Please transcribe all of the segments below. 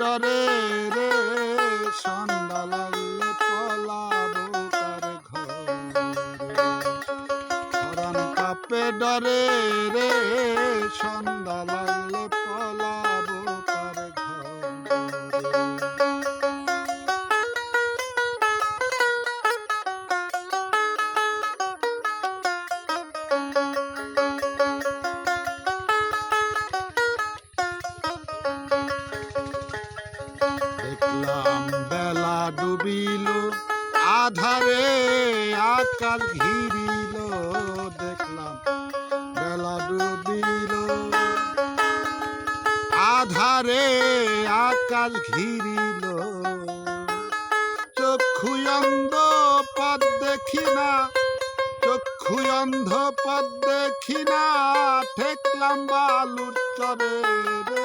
ডরে রে সন্ধ্যা পলাবো পরাণ কাপে ডরে রে সন্ধ্যা পলাবো দেখলাম বেলা ডুবিল, আধারে আকাশ ঘিরিল, দেখলাম বেলা ডুবিল। আধারে আকাশ ঘিরিল, চক্ষু অন্ধ পদ দেখি না, চক্ষু অন্ধ পদ দেখি না, ঠেকলাম বালুর চরে রে।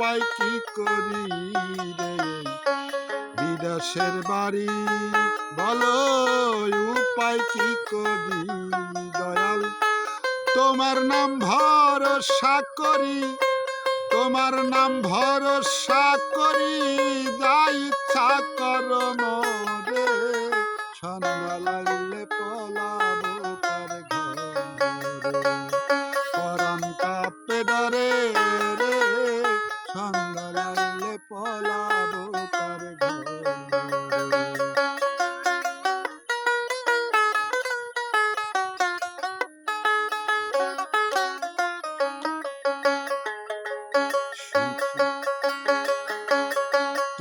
উপায় কি করি রে? বিদেশের বাড়ি, বলো উপায় কি করি? দয়াল, তোমার নাম ভরসা করি, তোমার নাম ভরসা করি, যা ইচ্ছা কর মরে সন্ধ্যা লাগলে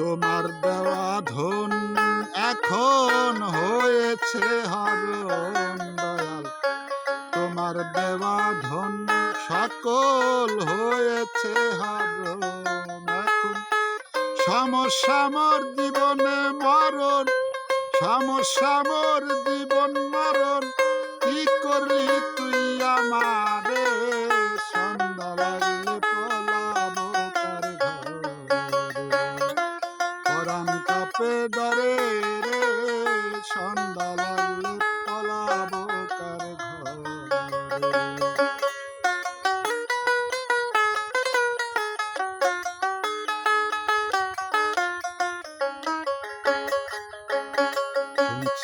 তোমার দেওয়া ধন এখন হয়েছে হরণ দয়াল। তোমার দেওয়া ধন সকল হয়েছে হরণ এখন সমস্যা মোর জীবনে মরণ সমস্যা মোর জীবন মরণ, কি করলি তুই আমারে?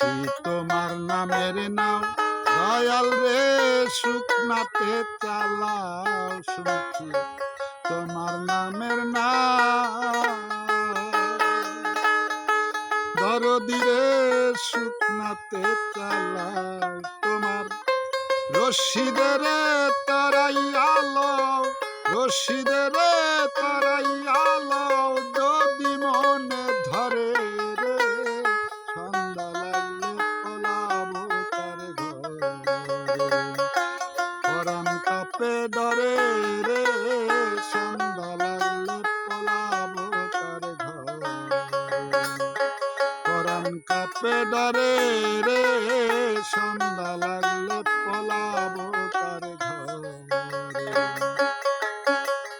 শুনছি তোমার নামের নাম দয়াল রে শুকনাতে চালাও শুনছি তোমার নামের নাম। দরদিরে শুকনাতে চালাও তোমার। রশিদেরে তারাই আলো, রশিদেরে তারাই আলো। কাপে ডরে রে সন্ধ্যা লাগলে পলাবো তার ঘরে কাপে ডরে রে সন্ধ্যা লাগলে পলাবো তার ঘরে।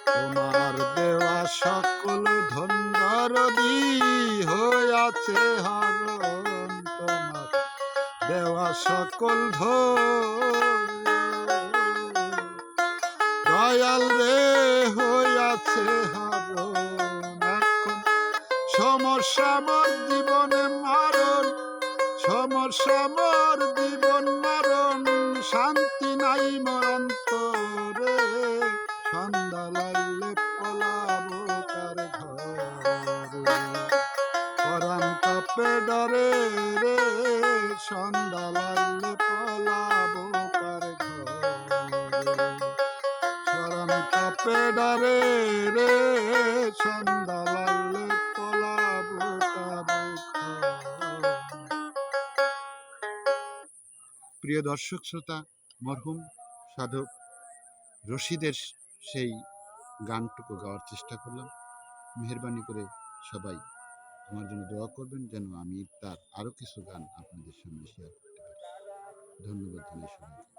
তোমার দেওয়া সকল ধন্দরদি হইয়াছে হরণ তোমার। দেওয়া সকল ধন দয়াল রে হইয়াছে সমস্যা জীবনে মরণ, সমস্যা মোর জীবন মরণ। শান্তি নাই মরন্তরে সন্ধ্যা লাগলে পলাবো তার ঘরে। পরাণ কাপে কাপে ডরে রে সন্ধ্যা প্রিয় দর্শক, শ্রোতা, মরহুম সাধক রশিদের সেই গানটুকু গাওয়ার চেষ্টা করলাম। মেহরবানি করে সবাই আমার জন্য দোয়া করবেন যেন আমি তার আরও কিছু গান আপনাদের সামনে শেয়ার করতে পারি। ধন্যবাদ জানাই